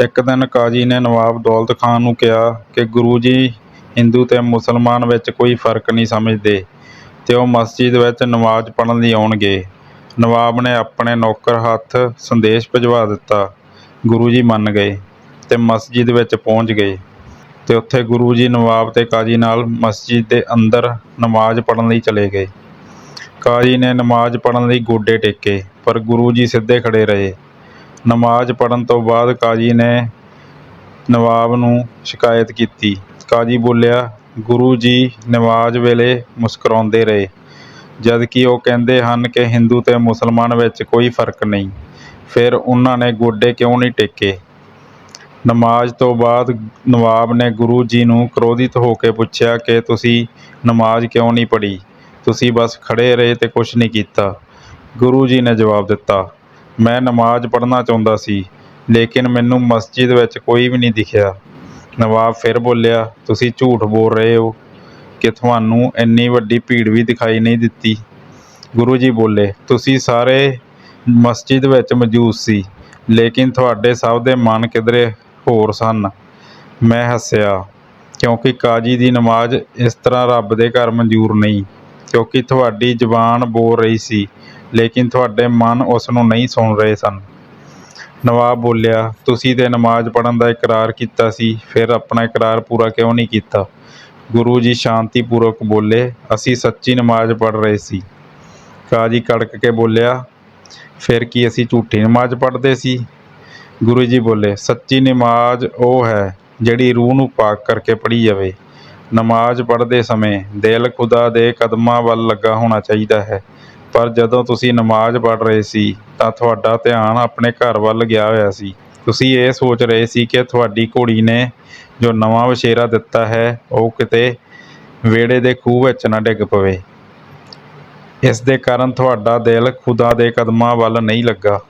ਇੱਕ ਦਿਨ ਕਾਜ਼ੀ ਨੇ ਨਵਾਬ ਦੌਲਤ ਖਾਨ ਨੂੰ ਕਿਹਾ ਕਿ ਗੁਰੂ ਜੀ, ਹਿੰਦੂ ਤੇ ਮੁਸਲਮਾਨ ਵਿੱਚ ਕੋਈ ਫ਼ਰਕ ਨਹੀਂ ਸਮਝਦੇ ਤੇ ਉਹ ਮਸਜਿਦ ਵਿੱਚ ਨਮਾਜ਼ ਪੜ੍ਹਨ ਲਈ ਆਉਣਗੇ। ਨਵਾਬ ਨੇ ਆਪਣੇ ਨੌਕਰ ਹੱਥ ਸੰਦੇਸ਼ ਭਿਜਵਾ ਦਿੱਤਾ। ਗੁਰੂ ਜੀ ਮੰਨ ਗਏ ਤੇ ਮਸਜਿਦ ਵਿੱਚ ਪਹੁੰਚ ਗਏ ਤੇ ਉੱਥੇ ਗੁਰੂ ਜੀ ਨਵਾਬ ਤੇ ਕਾਜ਼ੀ ਨਾਲ ਮਸਜਿਦ ਦੇ ਅੰਦਰ ਨਮਾਜ਼ ਪੜ੍ਹਨ ਲਈ ਚਲੇ ਗਏ। ਕਾਜ਼ੀ ਨੇ ਨਮਾਜ਼ ਪੜ੍ਹਨ ਲਈ ਗੋਡੇ ਟੇਕੇ, ਪਰ ਗੁਰੂ ਜੀ ਸਿੱਧੇ ਖੜੇ ਰਹੇ। ਨਮਾਜ਼ ਪੜ੍ਹਨ ਤੋਂ ਬਾਅਦ ਕਾਜ਼ੀ ਨੇ ਨਵਾਬ ਨੂੰ ਸ਼ਿਕਾਇਤ ਕੀਤੀ। ਕਾਜ਼ੀ ਬੋਲਿਆ, ਗੁਰੂ ਜੀ ਨਮਾਜ਼ ਵੇਲੇ ਮੁਸਕਰਾਉਂਦੇ ਰਹੇ ਜਦਕਿ ਉਹ ਕਹਿੰਦੇ ਹਨ ਕਿ ਹਿੰਦੂ ਤੇ ਮੁਸਲਮਾਨ ਵਿੱਚ ਕੋਈ ਫ਼ਰਕ ਨਹੀਂ। ਫਿਰ ਉਹਨਾਂ ਨੇ ਗੋਡੇ ਕਿਉਂ ਨਹੀਂ ਟੇਕੇ? ਨਮਾਜ਼ ਤੋਂ ਬਾਅਦ ਨਵਾਬ ਨੇ ਗੁਰੂ ਜੀ ਨੂੰ ਕ੍ਰੋਧਿਤ ਹੋ ਕੇ ਪੁੱਛਿਆ ਕਿ, ਤੁਸੀਂ ਨਮਾਜ਼ ਕਿਉਂ ਨਹੀਂ ਪੜ੍ਹੀ? ਤੁਸੀਂ ਬਸ ਖੜ੍ਹੇ ਰਹੇ ਤੇ ਕੁਝ ਨਹੀਂ ਕੀਤਾ। ਗੁਰੂ ਜੀ ਨੇ ਜਵਾਬ ਦਿੱਤਾ ਮੈਂ ਨਮਾਜ਼ ਪੜ੍ਹਨਾ ਚਾਹੁੰਦਾ ਸੀ, ਲੇਕਿਨ ਮੈਨੂੰ ਮਸਜਿਦ ਵਿੱਚ ਕੋਈ ਵੀ ਨਹੀਂ ਦਿਖਿਆ। ਨਵਾਬ ਫਿਰ ਬੋਲਿਆ, ਤੁਸੀਂ ਝੂਠ ਬੋਲ ਰਹੇ ਹੋ ਕਿ ਤੁਹਾਨੂੰ ਇੰਨੀ ਵੱਡੀ ਭੀੜ ਵੀ ਦਿਖਾਈ ਨਹੀਂ ਦਿੱਤੀ? ਗੁਰੂ ਜੀ ਬੋਲੇ, ਤੁਸੀਂ ਸਾਰੇ ਮਸਜਿਦ ਵਿੱਚ ਮੌਜੂਦ ਸੀ, ਲੇਕਿਨ ਤੁਹਾਡੇ ਸਭ ਦੇ ਮਨ ਕਿਧਰੇ ਹੋਰ ਸਨ। ਮੈਂ ਹੱਸਿਆ, ਕਿਉਂਕਿ ਕਾਜੀ ਦੀ ਨਮਾਜ਼ ਇਸ ਤਰ੍ਹਾਂ ਰੱਬ ਦੇ ਘਰ ਮਨਜ਼ੂਰ ਨਹੀਂ। ਕਿਉਂਕਿ ਤੁਹਾਡੀ ਜ਼ੁਬਾਨ ਬੋਲ ਰਹੀ ਸੀ, ਲੇਕਿਨ ਤੁਹਾਡੇ ਮਨ ਉਸ ਨੂੰ ਨਹੀਂ ਸੁਣ ਰਹੇ ਸਨ। ਨਵਾਬ ਬੋਲਿਆ, ਤੁਸੀਂ ਤੇ ਨਮਾਜ਼ ਪੜ੍ਹਨ ਦਾ ਇਕਰਾਰ ਕੀਤਾ ਸੀ, ਫਿਰ ਆਪਣਾ ਇਕਰਾਰ ਪੂਰਾ ਕਿਉਂ ਨਹੀਂ ਕੀਤਾ? ਗੁਰੂ ਜੀ ਸ਼ਾਂਤੀਪੂਰਵਕ ਬੋਲੇ, ਅਸੀਂ ਸੱਚੀ ਨਮਾਜ਼ ਪੜ੍ਹ ਰਹੇ ਸੀ। ਕਾਜੀ ਕੜਕ ਕੇ ਬੋਲਿਆ, ਫਿਰ ਕੀ ਅਸੀਂ ਝੂਠੀ ਨਮਾਜ਼ ਪੜ੍ਹਦੇ ਸੀ? ਗੁਰੂ ਜੀ ਬੋਲੇ, ਸੱਚੀ ਨਮਾਜ਼ ਉਹ ਹੈ ਜਿਹੜੀ ਰੂਹ ਨੂੰ ਪਾਕ ਕਰਕੇ ਪੜ੍ਹੀ ਜਾਵੇ। ਨਮਾਜ਼ ਪੜ੍ਹਦੇ ਸਮੇਂ ਦਿਲ ਖੁਦਾ ਦੇ ਕਦਮਾਂ ਵੱਲ ਲੱਗਾ ਹੋਣਾ ਚਾਹੀਦਾ ਹੈ। ਪਰ ਜਦੋਂ ਤੁਸੀਂ ਨਮਾਜ਼ ਪੜ੍ਹ ਰਹੇ ਸੀ, ਤਾਂ ਤੁਹਾਡਾ ਧਿਆਨ ਆਪਣੇ ਘਰ ਵੱਲ ਗਿਆ ਹੋਇਆ ਸੀ। ਤੁਸੀਂ ਇਹ ਸੋਚ ਰਹੇ ਸੀ ਕਿ ਤੁਹਾਡੀ ਘੋੜੀ ਨੇ ਜੋ ਨਵਾਂ ਵਛੇਰਾ ਦਿੱਤਾ ਹੈ, ਉਹ ਕਿਤੇ ਵਿਹੜੇ ਦੇ ਖੂਹ ਵਿੱਚ ਨਾ ਡਿੱਗ ਪਵੇ। ਇਸ ਦੇ ਕਾਰਨ ਤੁਹਾਡਾ ਦਿਲ ਖੁਦਾ ਦੇ ਕਦਮਾਂ ਵੱਲ ਨਹੀਂ ਲੱਗਾ।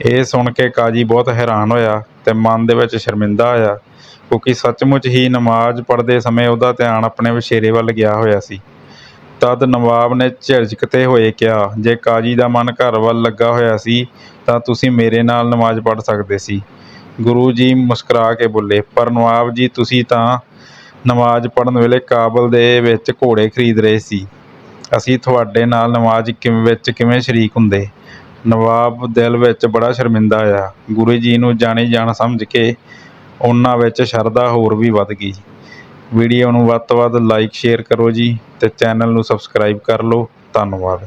ਇਹ ਸੁਣ ਕੇ ਕਾਜੀ ਬਹੁਤ ਹੈਰਾਨ ਹੋਇਆ ਤੇ ਮਨ ਦੇ ਵਿੱਚ ਸ਼ਰਮਿੰਦਾ ਹੋਇਆ, ਕਿਉਂਕਿ ਸੱਚਮੁੱਚ ਹੀ ਨਮਾਜ਼ ਪੜ੍ਹਦੇ ਸਮੇਂ ਉਹਦਾ ਧਿਆਨ ਆਪਣੇ ਵਛੇਰੇ ਵੱਲ ਗਿਆ ਹੋਇਆ ਸੀ। ਤਦ ਨਵਾਬ ਨੇ ਝਿੜਕਦੇ ਹੋਏ ਕਿਹਾ, ਜੇ ਕਾਜੀ ਦਾ ਮਨ ਘਰ ਵੱਲ ਲੱਗਾ ਹੋਇਆ ਸੀ, ਤਾਂ ਤੁਸੀਂ ਮੇਰੇ ਨਾਲ ਨਮਾਜ਼ ਪੜ੍ਹ ਸਕਦੇ ਸੀ। ਗੁਰੂ ਜੀ ਮੁਸਕਰਾ ਕੇ ਬੋਲੇ, ਪਰ ਨਵਾਬ ਜੀ, ਤੁਸੀਂ ਤਾਂ ਨਮਾਜ਼ ਪੜ੍ਹਨ ਵੇਲੇ ਕਾਬਲ ਦੇ ਵਿੱਚ ਘੋੜੇ ਖਰੀਦ ਰਹੇ ਸੀ। ਅਸੀਂ ਤੁਹਾਡੇ ਨਾਲ ਨਮਾਜ਼ ਕਿਵੇਂ ਵਿੱਚ ਕਿਵੇਂ ਸ਼ਰੀਕ ਹੁੰਦੇ? ਨਵਾਬ ਦਿਲ ਵਿੱਚ ਬੜਾ ਸ਼ਰਮਿੰਦਾ ਆ ਗੁਰੂ ਜੀ ਨੂੰ ਜਾਣੀ ਜਾਣ ਸਮਝ ਕੇ ਉਹਨਾਂ ਵਿੱਚ ਸ਼ਰਧਾ ਹੋਰ ਵੀ ਵੱਧ ਗਈ ਵੀਡੀਓ ਨੂੰ ਵੱਧ ਤੋਂ ਵੱਧ ਲਾਈਕ ਸ਼ੇਅਰ ਕਰੋ ਜੀ ਤੇ ਚੈਨਲ ਨੂੰ ਸਬਸਕ੍ਰਾਈਬ ਕਰ ਲਓ। ਧੰਨਵਾਦ।